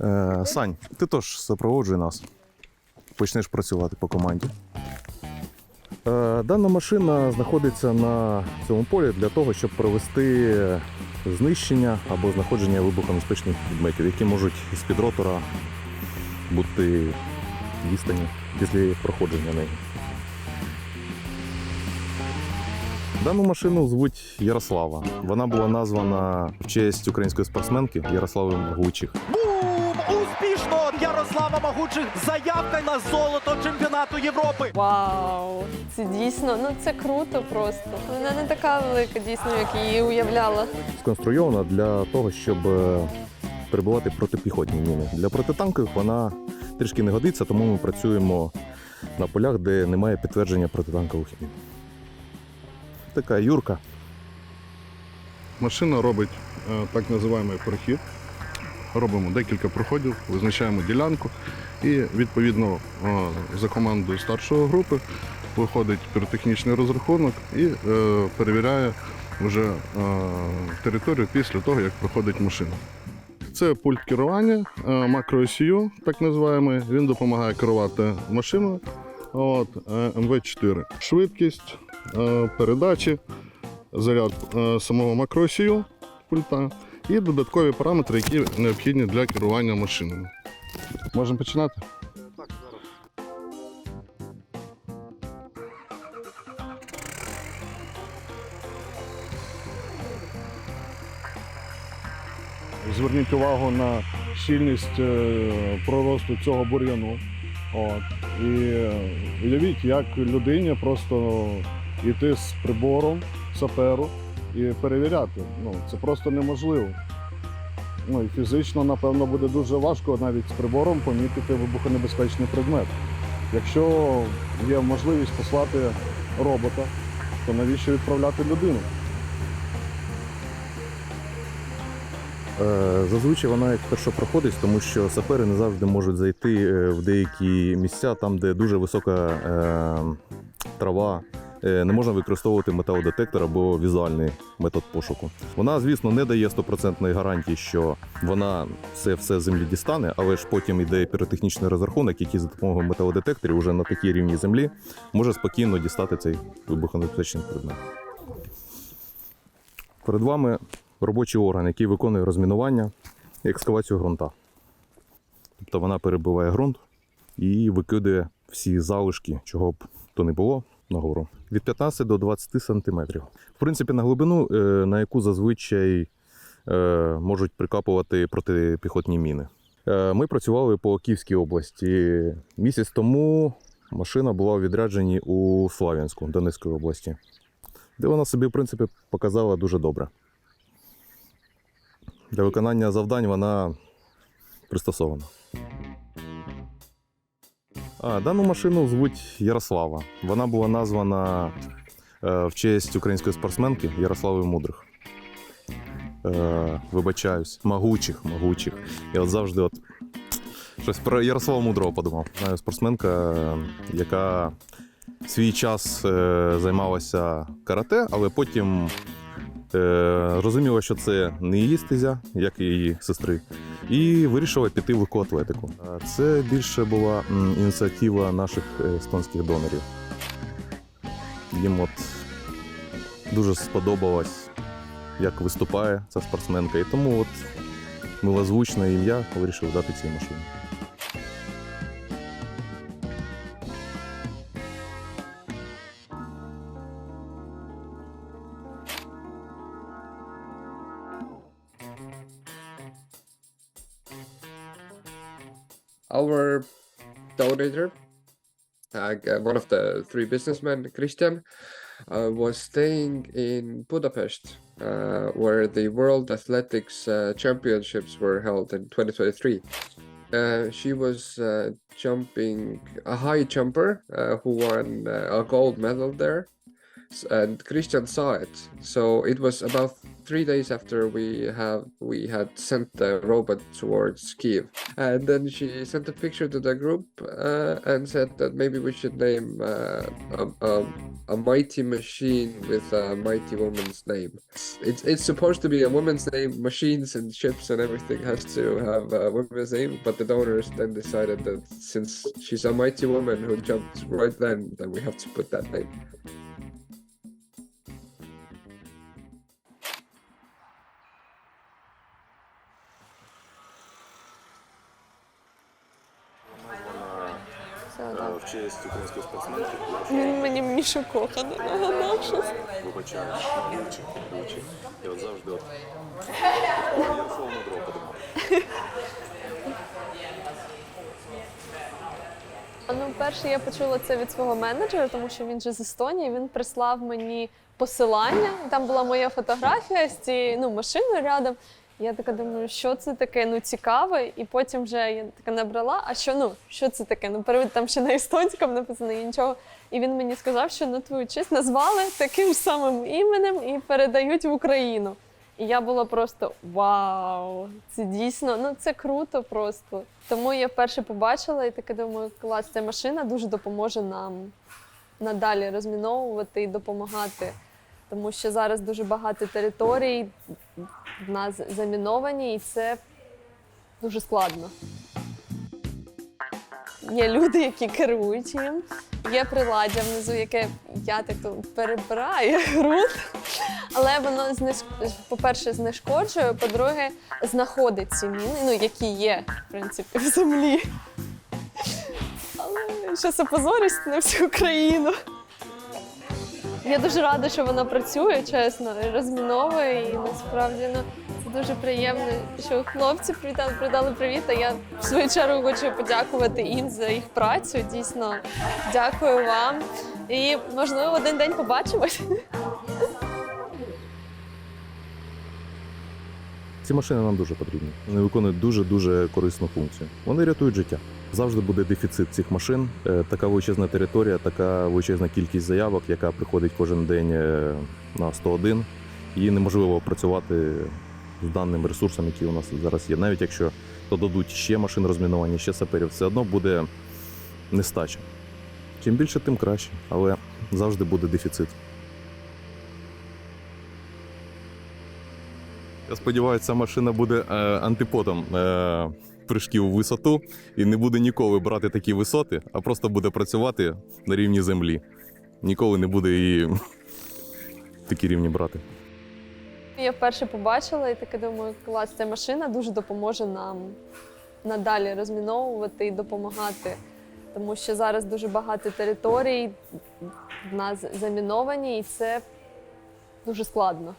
Е, Сань, ти теж супроводжуй нас. Почнеш працювати по команді. Е, дана машина знаходиться на цьому полі для того, щоб провести знищення або знаходження вибухонебезпечних предметів, які можуть з-під ротора бути дістані після проходження неї. Дану машину звуть Ярослава. Вона була названа в честь української спортсменки Ярослави Гучих. Успішно! Ярослава Магучих заявка на золото чемпіонату Європи. Вау, це дійсно, ну це круто просто. Вона не така велика, дійсно, як її уявляла. сконструйована для того, щоб е, перебувати протипіхотні міни. Для протитанкових вона трішки не годиться, тому ми працюємо на полях, де немає підтвердження протитанкових мін. Така Юрка. Машина робить е, так називаємий прохід. Робимо декілька проходів, визначаємо ділянку і відповідно е, за командою старшої групи виходить піротехнічний розрахунок і е, перевіряє вже е, територію після того, як проходить машина. Це пульт керування макроосію, так називаємо. Він допомагає керувати машиною. От, е, МВ4. Швидкість, передачі, заряд самого макроосію пульта і додаткові параметри, які необхідні для керування машиною. Можемо починати? Зверніть увагу на щільність е, проросту цього бур'яну. От. І уявіть, як людині просто йти з прибором саперу і перевіряти. Ну, це просто неможливо. Ну і фізично, напевно, буде дуже важко навіть з прибором помітити вибухонебезпечний предмет. Якщо є можливість послати робота, то навіщо відправляти людину? Е, Зазвичай вона як першопроходець, тому що сапери не завжди можуть зайти е, в деякі місця, там, де дуже висока е, трава. Е, Не можна використовувати металодетектор або візуальний метод пошуку. Вона, звісно, не дає стопроцентної гарантії, що вона все, все землі дістане, але ж потім йде піротехнічний розрахунок, який за допомогою металодетекторів уже на такій рівні землі може спокійно дістати цей вибухонебезпечний предмет. Перед вами робочий орган, який виконує розмінування і екскавацію ґрунта. Тобто вона перебиває ґрунт і викидає всі залишки, чого б то не було, нагору. Від 15 до 20 сантиметрів. В принципі, на глибину, е, на яку зазвичай е, можуть прикапувати протипіхотні міни. Е, Ми працювали по Київській області. Місяць тому машина була у відрядженні у Слав'янську, Донецької області, де вона собі, в принципі, показала дуже добре. Для виконання завдань вона пристосована. Дану машину звуть Ярослава. Вона була названа е, в честь української спортсменки Ярослави Мудрих. Е, вибачаюсь, могучих, могучих. Я от завжди от щось про Ярослава Мудрого подумав. Спортсменка, е, яка свій час займалася карате, але потім розуміла, що це не її стезя, як і її сестри, і вирішила піти в легку атлетику. Е, Це більше була ініціатива наших е, естонських донорів. Їм от дуже сподобалось, як виступає ця спортсменка, і тому от милозвучне ім'я вирішив дати цій машині. Our donator, uh, one of the three businessmen, Christian, uh, was staying in Budapest, uh, where the World Athletics uh, Championships were held in 2023. Uh, she was jumping a high jumper who won a gold medal there. And Christian saw it. So it was about three days after we have we had sent the robot towards Kiev, and then she sent a picture to the group uh, and said that maybe we should name uh, a, a, a mighty machine with a mighty woman's name. It's it's supposed to be a woman's name. Machines and ships and everything has to have a woman's name, but the donors then decided that since she's a mighty woman who jumped right then, then we have to put that name. Це так. В честь української спортсменки. Він мені Мішу коханий нагадав щось. Вибачаю, двічі, двічі. Я от завжди от Ярослава Мудрого подумав. Ну, перше, я почула це від свого менеджера, тому що він же з Естонії. Він прислав мені посилання. Там була моя фотографія з цією ну, машиною рядом. Я така думаю, що це таке? Ну цікаве. І потім вже я така набрала. А що ну що це таке? Ну перевід там ще на естонському написано і нічого. І він мені сказав, що на твою честь назвали таким самим іменем і передають в Україну. І я була просто вау! Це дійсно, ну це круто просто. Тому я вперше побачила і таке думаю, клас, ця машина дуже допоможе нам надалі розміновувати і допомагати. Тому що зараз дуже багато територій в нас заміновані, і це дуже складно. Є люди, які керують їм. Є приладдя внизу, яке я так перебираю груд. Але воно знеш... по-перше, знешкоджує, по-друге, знаходить ці міни, ну які є, в принципі, в землі. Але щось опозорюсь на всю країну. Я дуже рада, що вона працює, чесно, і розміновує. І насправді ну, це дуже приємно, що хлопці привітали, придали привіт. А я в свою чергу хочу подякувати їм за їх працю. Дійсно, дякую вам. І можливо один день побачимось. Ці машини нам дуже потрібні. Вони виконують дуже-дуже корисну функцію. Вони рятують життя. Завжди буде дефіцит цих машин. Е, Така величезна територія, така величезна кількість заявок, яка приходить кожен день е, на 101. Її неможливо працювати з даним ресурсом, який у нас зараз є. Навіть якщо додадуть ще машин розмінування, ще саперів, все одно буде нестача. Чим більше, тим краще, але завжди буде дефіцит. Я сподіваюся, ця машина буде е, антиподом е, прыжків у висоту і не буде ніколи брати такі висоти, а просто буде працювати на рівні землі. Ніколи не буде її такі рівні брати. Я вперше побачила і таке думаю, клас, ця машина дуже допоможе нам надалі розміновувати і допомагати. Тому що зараз дуже багато територій в нас заміновані, і це дуже складно.